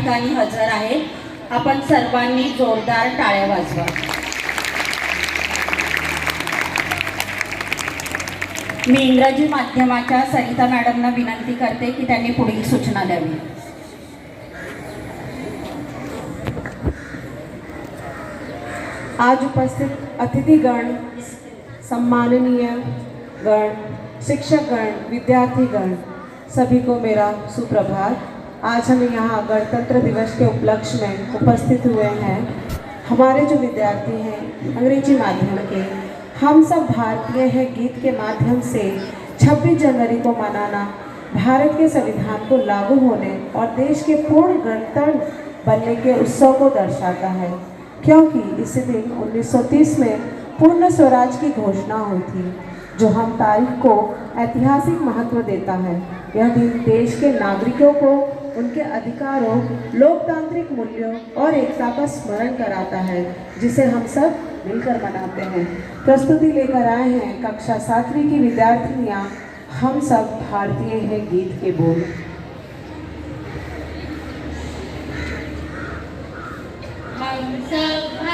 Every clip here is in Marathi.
ठिकाणी हजर आहेत आपण सर्वांनी जोरदार टाळ्या वाजवा. मी इंग्रजी माध्यमाच्या सरिता मॅडमना विनंती करते की त्यांनी पुढील सूचना द्यावी. आज उपस्थित अतिथिगण सम्माननीय गण शिक्षकगण विद्यार्थीगण सभी को मेरा सुप्रभात। आज हम यहाँ गणतंत्र दिवस के उपलक्ष्य में उपस्थित हुए हैं। हमारे जो विद्यार्थी हैं, अंग्रेज़ी माध्यम के, हम सब भारतीय हैं गीत के माध्यम से। 26 जनवरी को मनाना, भारत के संविधान को लागू होने और देश के पूर्ण गणतंत्र बनने के उत्सव को दर्शाता है। क्योंकि इसी दिन 1930 में पूर्ण स्वराज की घोषणा हुई थी, जो हम तारीख को ऐतिहासिक महत्व देता है। यह दिन देश के नागरिकों को उनके अधिकारों, लोकतांत्रिक मूल्यों और एकता का स्मरण कराता है, जिसे हम सब मिलकर मनाते हैं। प्रस्तुति लेकर आए हैं कक्षा सातवीं की विद्यार्थिनियाँ। हम सब भारतीय हैं गीत के बोल। हम सब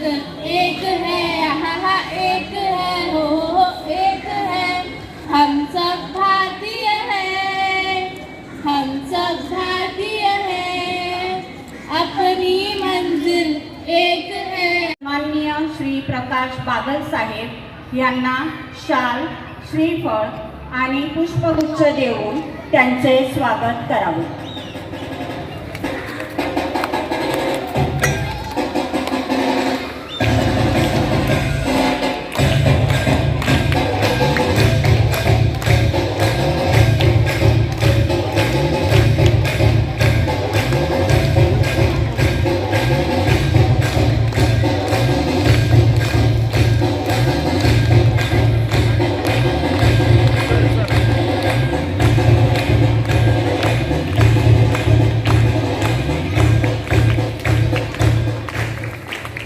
एक है हा हा एक है हो हो एक है। हम सब भारतीय हैं हम सब भारतीय हैं। अपनी मंजिल एक है। माननीय श्री प्रकाश बादल साहेब यांना शाल श्रीफळ आणि पुष्पगुच्छ देऊन त्यांचे स्वागत करावे.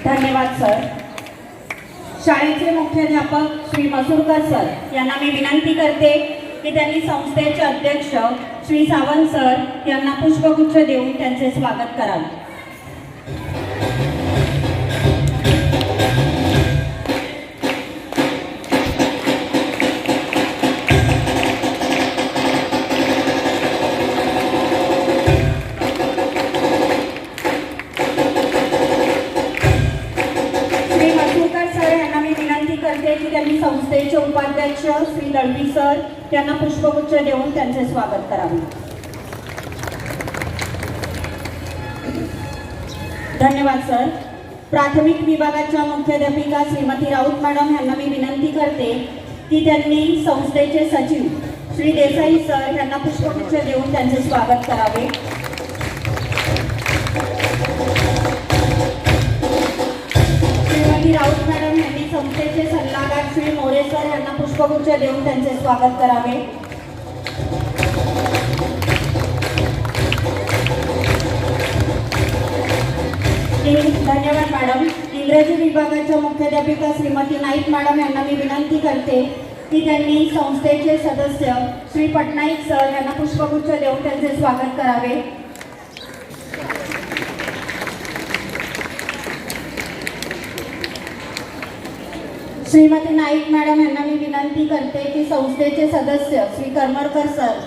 धन्यवाद सर. शाळेचे मुख्याध्यापक श्री मसूरकर सर. यांना मी विनंती करते की त्यांनी संस्थेचे अध्यक्ष श्री सावंत सर यांना पुष्पगुच्छ देऊन त्यांचे स्वागत करावे. त्यांचे स्वागत करावे. धन्यवाद सर. प्राथमिक विभागाच्या मुख्याध्यापिका श्रीमती राऊत मॅडम यांना मी विनंती करते की त्यांनी संस्थेचे सचिव श्री देसाई सर यांना पुष्पगुच्छ देऊन त्यांचे स्वागत करावे. श्रीमती राऊत मॅडम यांनी संस्थेचे सल्लागार श्री मोरे सर यांना पुष्पगुच्छ देऊन त्यांचे स्वागत करावे. धन्यवाद मॅडम. इंग्रजी विभागाच्या मुख्याध्यापिका श्रीमती नाईक मॅडम यांना मी विनंती करते की त्यांनी संस्थेचे सदस्य श्री पटनाईक सर यांना पुष्पगुच्छ देऊन त्यांचे स्वागत करावे. श्रीमती नाईक मॅडम यांना मी विनंती करते की संस्थेचे सदस्य श्री करमरकर सर.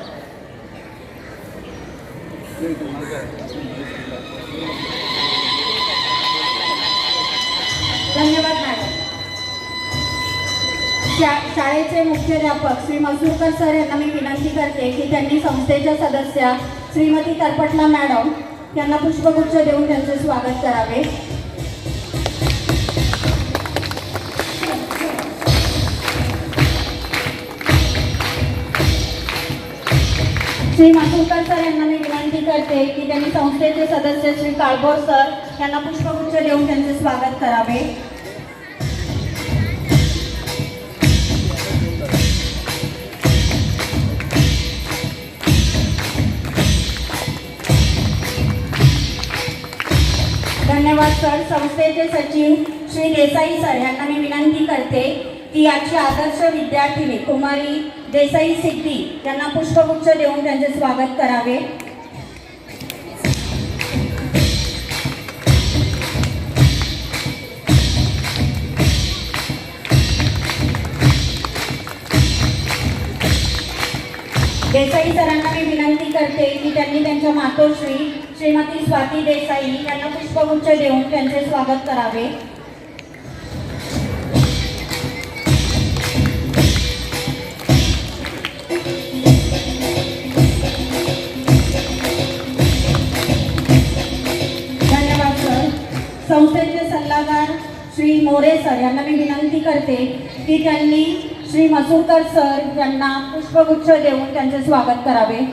धन्यवाद मॅडम शा- शाळेचे मुख्याध्यापक श्री मसूरकर सर यांना मी विनंती करते की त्यांनी संस्थेच्या सदस्या श्रीमती तरपटला मॅडम यांना पुष्पगुच्छ देऊन त्यांचे स्वागत करावे. श्री मसूरकर सर यांना मी विनंती करते की त्यांनी संस्थेचे सदस्य श्री काळभोर सर यांना पुष्पगुच्छ देऊन त्यांचे स्वागत करावे. धन्यवाद सर. संस्थेचे सचिव श्री देसाई सर यांना मी विनंती करते की आजची आदर्श विद्यार्थिनी कुमारी देसाई सिद्धी यांना पुष्पगुच्छ देऊन त्यांचे स्वागत करावे. देसाई सरांना मी विनंती करते की त्यांनी त्यांच्या मातोश्री श्रीमती स्वाती देसाई यांना पुष्पगुच्छ देऊन त्यांचे स्वागत करावे. धन्यवाद सर. संस्थेचे सल्लागार श्री मोरे सर यांना मी विनंती करते की त्यांनी श्री मसूरकर सर यांना पुष्पगुच्छ देऊन त्यांचे स्वागत करावे.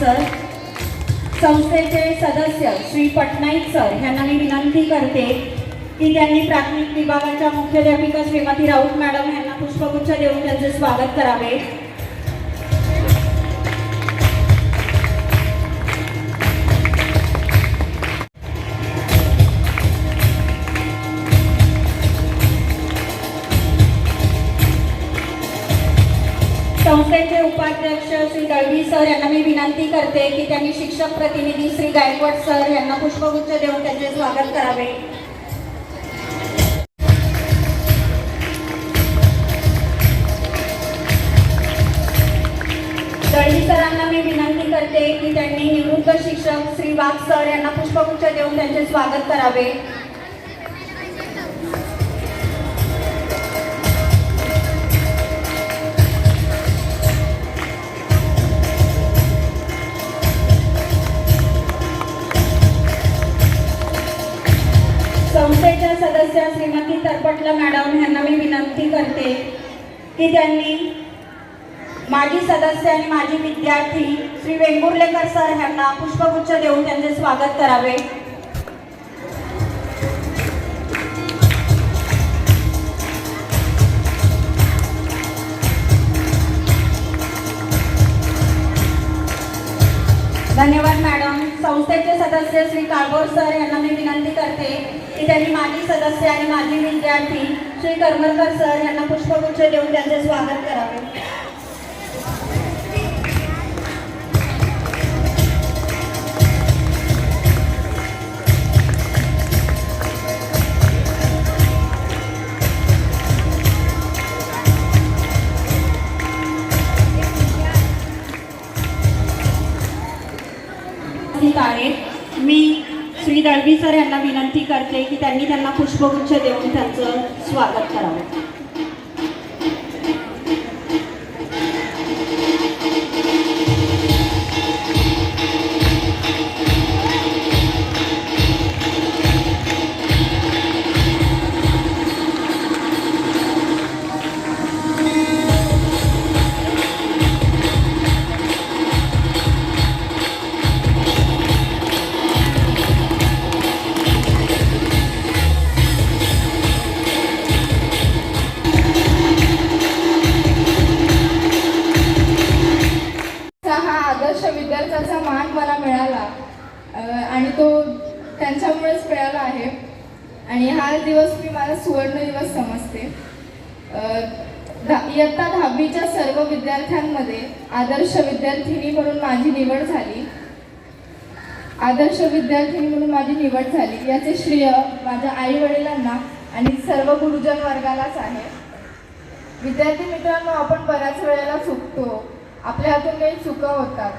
सर. संस्थेचे सदस्य श्री पटनाईक सर यांना मी विनंती करते की त्यांनी प्राथमिक विभागाच्या मुख्याध्यापिका श्रीमती राऊत मॅडम यांना पुष्पगुच्छ देऊन त्यांचे स्वागत करावे. संस्थेचे श्री सर यांना मी विनंती करते की त्यांनी शिक्षक प्रतिनिधी श्री गायकवाड सर यांना पुष्पगुच्छ देऊन त्यांचे स्वागत करावे. दळवी सरांना मी विनंती करते की त्यांनी निवृत्त शिक्षक श्री वाघ सर यांना पुष्पगुच्छ देऊन त्यांचे स्वागत करावे. सदस्य श्रीमती तरपटला मॅडम यांना मी विनंती करते की त्यांनी माजी सदस्य आणि माजी विद्यार्थी श्री वेंगुर्लेकर सर यांना पुष्पगुच्छ देऊन त्यांचे स्वागत करावे. धन्यवाद मॅडम. संस्थेचे सदस्य श्री काळभोर सर यांना मी विनंती करते की त्यांनी माजी सदस्य आणि माजी विद्यार्थी श्री करमरकर सर यांना पुष्पगुच्छ देऊन त्यांचे स्वागत करावे. काळे मी श्री दळवी सर यांना विनंती करते की त्यांनी त्यांना पुष्पगुच्छ देऊन त्यांचं स्वागत करावं. इयत्ता दहावीच्या सर्व विद्यार्थ्यांमध्ये आदर्श विद्यार्थिनी म्हणून माझी निवड झाली. आदर्श विद्यार्थिनी म्हणून माझी निवड झाली. याचे श्रेय माझ्या आई वडिलांना आणि सर्व गुरुजन वर्गालाच आहे. विद्यार्थी मित्रांनो आपण बऱ्याच वेळेला चुकतो. आपल्या हातून काही चुका होतात.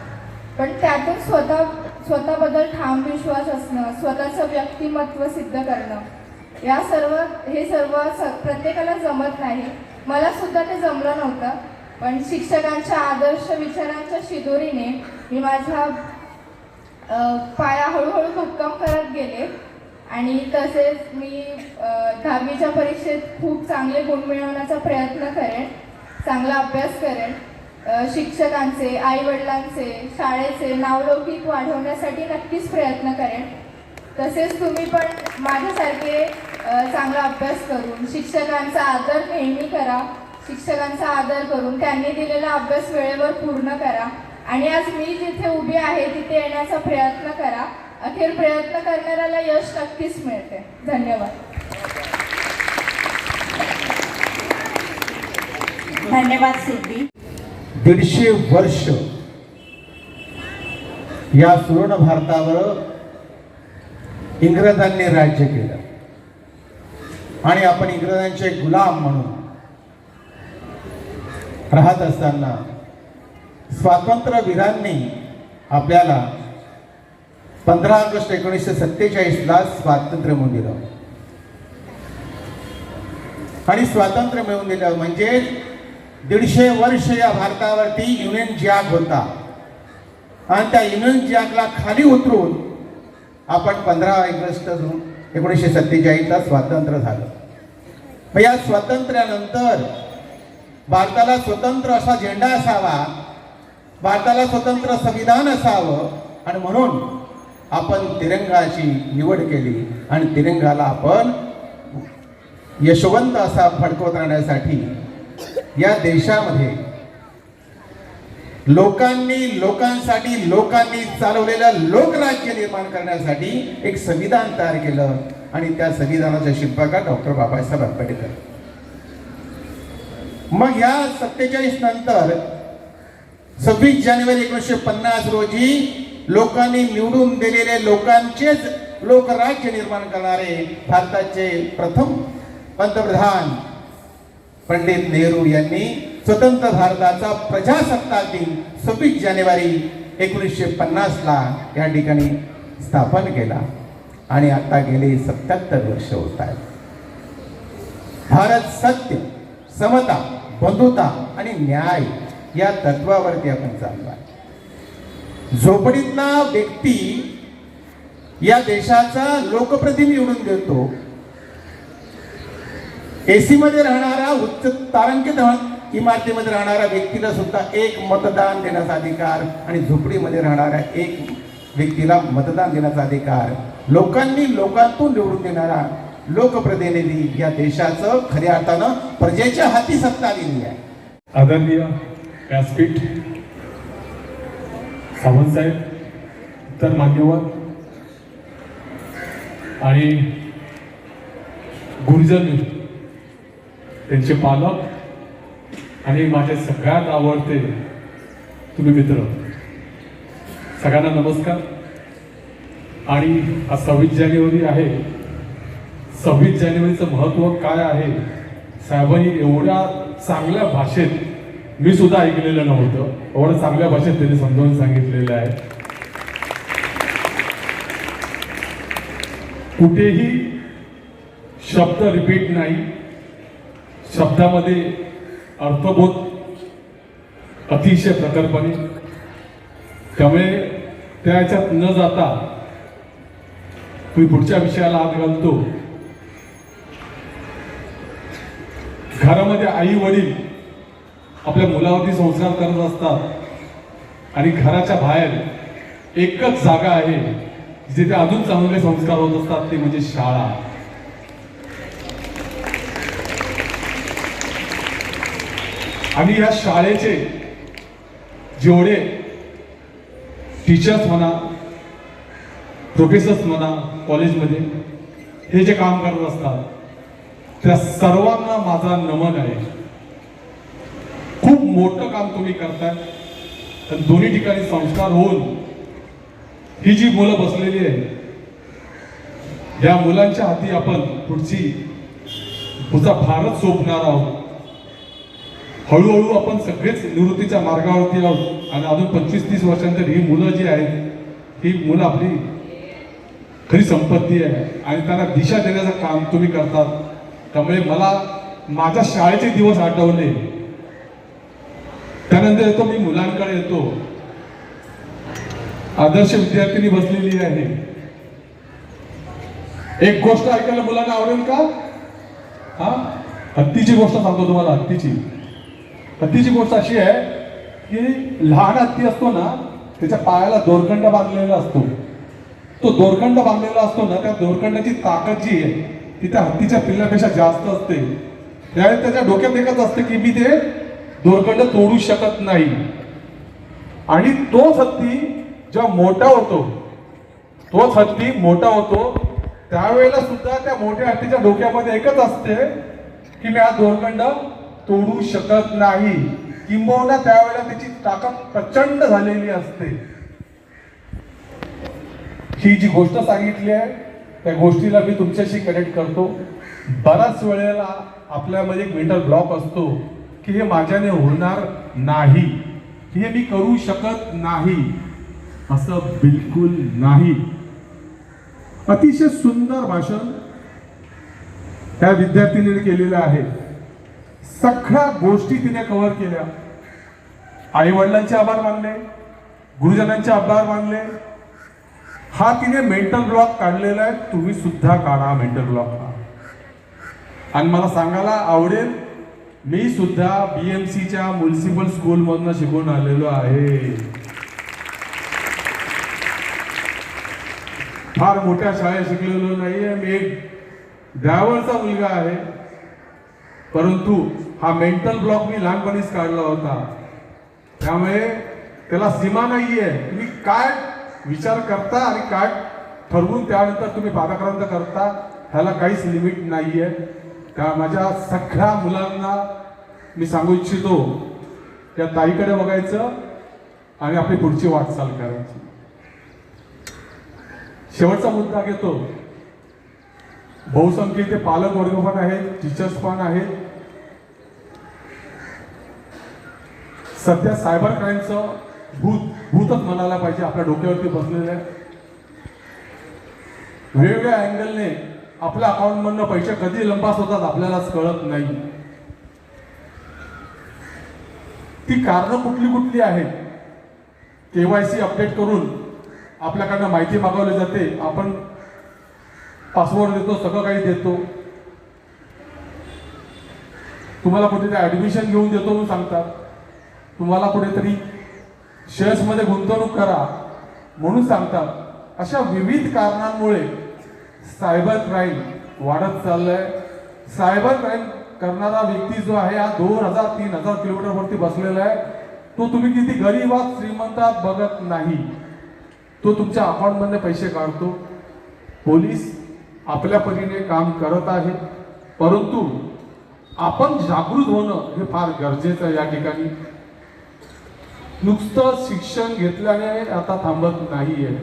पण त्यातून स्वतः स्वतःबद्दल ठाम विश्वास असणं स्वतःचं व्यक्तिमत्व सिद्ध करणं या सर्व हे सर्व स प्रत्येकाला जमत नाही. मला सुद्धा ते जमलं नव्हतं. पण शिक्षकांच्या आदर्श विचारांच्या शिदोरीने मी माझा पाया हळूहळू भक्कम करत गेले. आणि तसेच मी दहावीच्या परीक्षेत खूप चांगले गुण मिळवण्याचा प्रयत्न करेन चांगला अभ्यास करेन. शिक्षकांचे आईवडिलांचे शाळेचे नावलौकिक वाढवण्यासाठी नक्कीच प्रयत्न करेन. तसेच तुम्ही पण माझ्यासारखे चांगला अभ्यास करून शिक्षकांचा आदर नेहमी करा. शिक्षकांचा आदर करून त्यांनी दिलेला अभ्यास वेळेवर पूर्ण करा. आणि आज मी जिथे उभी आहे तिथे येण्याचा प्रयत्न करा. अखेर प्रयत्न करणाऱ्याला यश नक्कीच मिळते. धन्यवाद. धन्यवाद सिद्धी. दीडशे वर्ष या सुवर्ण भारतावर इंग्रजांनी राज्य केलं. आणि आपण इंग्रजांचे गुलाम म्हणून राहत असताना स्वातंत्र्यवीरांनी आपल्याला पंधरा ऑगस्ट एकोणीसशे सत्तेचाळीसला स्वातंत्र्य मिळवून दिलं. आणि स्वातंत्र्य मिळवून दिलं म्हणजे दीडशे वर्ष या भारतावरती युनियन जॅक होता. आणि त्या युनियन जॅकला खाली उतरून आपण पंधरा ऑगस्ट एकोणीसशे सत्तेचाळीसला स्वातंत्र्य झालं. मग या स्वातंत्र्यानंतर भारताला स्वतंत्र असा झेंडा असावा भारताला स्वतंत्र संविधान असावं आणि म्हणून आपण तिरंगाची निवड केली आणि तिरंगाला आपण यशवंत असा फडकवत राहण्यासाठी या देशामध्ये लोकांनी लोकांसाठी लोकांनी चालवलेलं लोकराज्य निर्माण करण्यासाठी एक संविधान तयार केलं. आणि त्या संविधानाचे शिल्पकार डॉक्टर बाबासाहेब आंबेडकर. मग ह्या सत्तेचाळीस नंतर सव्वीस जानेवारी एकोणीसशे पन्नास रोजी लोकांनी निवडून दिलेले लोकांचेच लोकराज्य निर्माण करणारे भारताचे प्रथम पंतप्रधान पंडित नेहरू यांनी स्वतंत्र भारताचा प्रजासत्ताक दिन सव्वीस जानेवारी एकोणीसशे पन्नासला या ठिकाणी स्थापन केला. आणि आता गेले सत्याहत्तर वर्ष होत आहेत. भारत सत्य समता बंधुता आणि न्याय या तत्वावरती आपण चाललो आहे. झोपडीतला व्यक्ती या देशाचा लोकप्रतिनिधी निवडून देतो एसी मध्ये राहणारा उच्च तारांकित इमारतीमध्ये राहणाऱ्या व्यक्तीला सुद्धा एक मतदान देण्याचा अधिकार आणि झोपडीमध्ये राहणाऱ्या एक व्यक्तीला मतदान देण्याचा अधिकार. लोकांनी लोकांतून निवडून देणारा लोकप्रतिनिधी या देशाचं खऱ्या अर्थानं प्रजेच्या हाती सत्ता दिली आहे. आदरणीय व्यासपीठ सावंतसाहेब इतर मान्यवर आणि गुरुजन त्यांचे पालक आणि माझे सगळ्यात आवडते तुम्ही मित्र. सगळ्यांना नमस्कार. आणि आज सव्वीस जानेवारी आहे. सव्वीस जानेवारीचं महत्त्व काय आहे? साहेबांनी एवढ्या चांगल्या भाषेत मी सुद्धा ऐकलेलं नव्हतं. एवढं चांगल्या भाषेत त्यांनी समजावून सांगितलेलं आहे. कुठेही शब्द रिपीट नाही. शब्दामध्ये अर्थबोध अतिशय प्रकल्पने. त्यामुळे त्याच्यात न जाता मी पुढच्या विषयाला हात घालतो. घरामध्ये आई वडील आपल्या मुलावरती संस्कार करत असतात आणि घराच्या बाहेर एकच जागा आहे जिथे अजून चांगले संस्कार होत असतात ते म्हणजे शाळा. आणि या शाळेचे जेवढे टीचर्स म्हणा प्रोफेसर्स म्हणा कॉलेजमध्ये हे जे काम करत असतात त्या सर्वांना माझा नमन आहे. खूप मोठं काम तुम्ही करताय. तर दोन्ही ठिकाणी संस्कार होऊन ही जी मुलं बसलेली आहे या मुलांच्या हाती आपण पुढची पुढचा भारत सोपणार आहोत. हळूहळू आपण सगळेच निवृत्तीच्या मार्गावरती आहोत. आणि अजून पंचवीस तीस वर्षांतर ही मुलं जी आहेत ही मुलं आपली खरी संपत्ती आहे. आणि त्यांना दिशा देण्याचं काम तुम्ही करतात. त्यामुळे मला माझ्या शाळेचे दिवस आठवले. त्यानंतर येतो मी मुलांकडे येतो. आदर्श विद्यार्थिनी बसलेली आहे. एक गोष्ट ऐकायला मुलांना आवडेल का? हा? हत्तीची गोष्ट सांगतो तुम्हाला हत्तीची. हत्तीची गोष्ट अशी आहे की लहान हत्ती असतो ना त्याच्या पायाला दोरखंड बांधलेला असतो. तो दोरखंड बांधलेला असतो ना त्या दोरखंडाची ताकद जी आहे ती त्या हत्तीच्या पिल्लापेक्षा जास्त असते. त्यावेळेस त्याच्या डोक्यात एकच असते की मी ते दोरखंड तोडू शकत नाही. आणि तोच हत्ती जेव्हा मोठा होतो तोच हत्ती मोठा होतो त्यावेळेला सुद्धा त्या मोठ्या हत्तीच्या डोक्यामध्ये एकच असते की मी हा दोरखंड तोडू शकत नाही. किंबहुना त्यावेळेला त्याची ताकद प्रचंड झालेली असते. ही जी गोष्ट सांगितली आहे त्या गोष्टीला मी तुमच्याशी कनेक्ट करतो. बऱ्याच वेळेला आपल्यामध्ये एक मेंटल ब्लॉक असतो की हे माझ्याने होणार नाही. हे मी करू शकत नाही. असं बिलकुल नाही. अतिशय सुंदर भाषण त्या विद्यार्थिनीने केलेलं आहे. सगळ्या गोष्टी तिने कव्हर केल्या. आई वडिलांचे आभार मानले गुरुजनांचे आभार मानले. हा तिने मेंटल ब्लॉक काढलेला आहे तुम्ही सुद्धा काढा मेंटल ब्लॉक हा. आणि मला सांगायला आवडेल मी सुद्धा बी एम सीच्या म्युन्सिपल स्कूलमधनं शिकून आलेलो आहे. फार मोठ्या शाळेत शिकलेलो नाहीये मी. एक ड्रायव्हरचा मुलगा आहे. परंतु हा मेंटल ब्लॉक मी लहानपणीच काढला होता. त्यामुळे त्याला सीमा नाही आहे तुम्ही काय विचार करता आणि काय ठरवून त्यानंतर तुम्ही पादाक्रांत करता ह्याला काहीच लिमिट नाही आहे त्या माझ्या सगळ्या मुलांना मी सांगू इच्छितो त्या ताईकडे बघायचं आणि आपली पुढची वाटचाल करायची. शेवटचा मुद्दा घेतो. बहुसंख्येचे पालक वर्ग पण आहेत टीचर्स पण आहेत. सध्या सायबर क्राईमचं भूत भूतच म्हणायला पाहिजे आपल्या डोक्यावरती बसलेलं आहे. वेगवेगळ्या अँगलने आपल्या अकाउंटमधनं पैसे कधी लंपास होतात आपल्यालाच कळत नाही. ती कारणं कुठली कुठली आहेत? केवायसी अपडेट करून आपल्याकडनं माहिती मागवली जाते. आपण पासवर्ड देतो सगळं काही देतो. तुम्हाला कुठेतरी ऍडमिशन घेऊन देतो म्हणून सांगतात. तुम्हाला कुठेतरी शेअर्समध्ये गुंतवणूक करा म्हणून सांगतात. अशा विविध कारणांमुळे सायबर क्राईम वाढत चाललंय. सायबर क्राईम करणारा व्यक्ती जो आहे हा दोन हजार तीन हजार किलोमीटरवरती बसलेला आहे. तो तुम्ही किती गरीबात श्रीमंतात बघत नाही. तो तुमच्या अकाउंटमधले पैसे काढतो. पोलीस आपल्या परीने काम करत आहे परंतु आपण जागृत होणं हे फार गरजेचं आहे या ठिकाणी. नुसतं शिक्षण घेतल्याने आता थांबत नाही आहे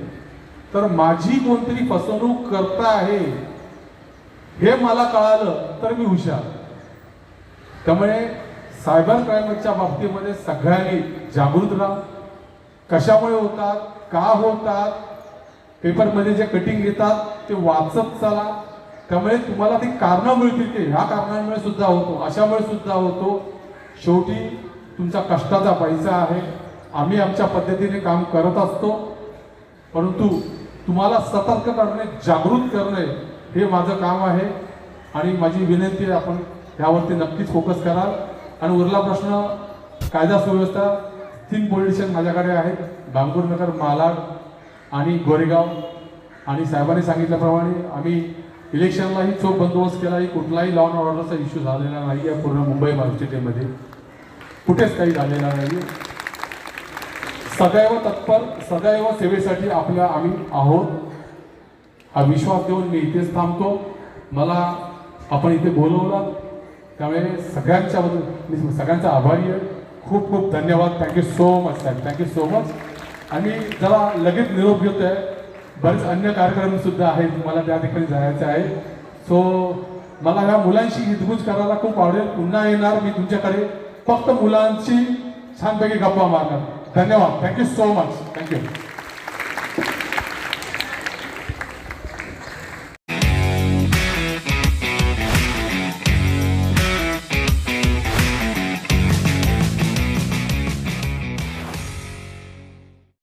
तर माझी कोणतरी फसवणूक करता आहे हे मला कळालं तर मी हुशार. त्यामुळे सायबर क्राईमच्या बाबतीमध्ये सगळ्यांनी जागृत राहा. कशामुळे होतात? का होतात? पेपरमध्ये जे कटिंग येतात ते वाचत चला. त्यामुळे तुम्हाला ती कारणं मिळतील ते. ह्या कारणांमुळे सुद्धा होतो. अशामुळे सुद्धा होतो. शेवटी तुमचा कष्टाचा पैसा आहे. आम्ही आमच्या पद्धतीने काम करत असतो. परंतु तुम्हाला सतर्क करणे जागृत करणे हे माझं काम आहे. आणि माझी विनंती आहे आपण यावरती नक्कीच फोकस कराल. आणि उरला प्रश्न कायदा सुव्यवस्था तीन पोलीस स्टेशन माझ्याकडे आहेत. बांगूरनगर मालाड आणि गोरेगाव आणि साहेबांनी सांगितल्याप्रमाणे आम्ही इलेक्शनलाही चोख बंदोबस्त केला कुठलाही लॉ अँड ऑर्डरचा इश्यू झालेला नाही आहे. पूर्ण मुंबई महाराष्ट्रामध्ये कुठेच काही झालेला नाही सदैव तत्पर सदैव सेवेसाठी आपल्या आम्ही आहोत. हा विश्वास देऊन मी इथेच थांबतो. मला आपण इथे बोलवलं. त्यामुळे सगळ्यांच्या मी सगळ्यांचा आभारी आहे. खूप खूप धन्यवाद. थँक्यू सो मच साहेब थँक्यू सो मच आणि जरा लगेच निरोप घेतो आहे बरेच अन्य कार्यक्रम सुद्धा आहेत मला त्या ठिकाणी जायचं आहे. सो मला ह्या मुलांशी हितगुज करायला खूप आवडेल. पुन्हा येणार मी तुमच्याकडे. फक्त मुलांशी छानपैकी गप्पा मारणार. धन्यवाद. Thank you so much thank you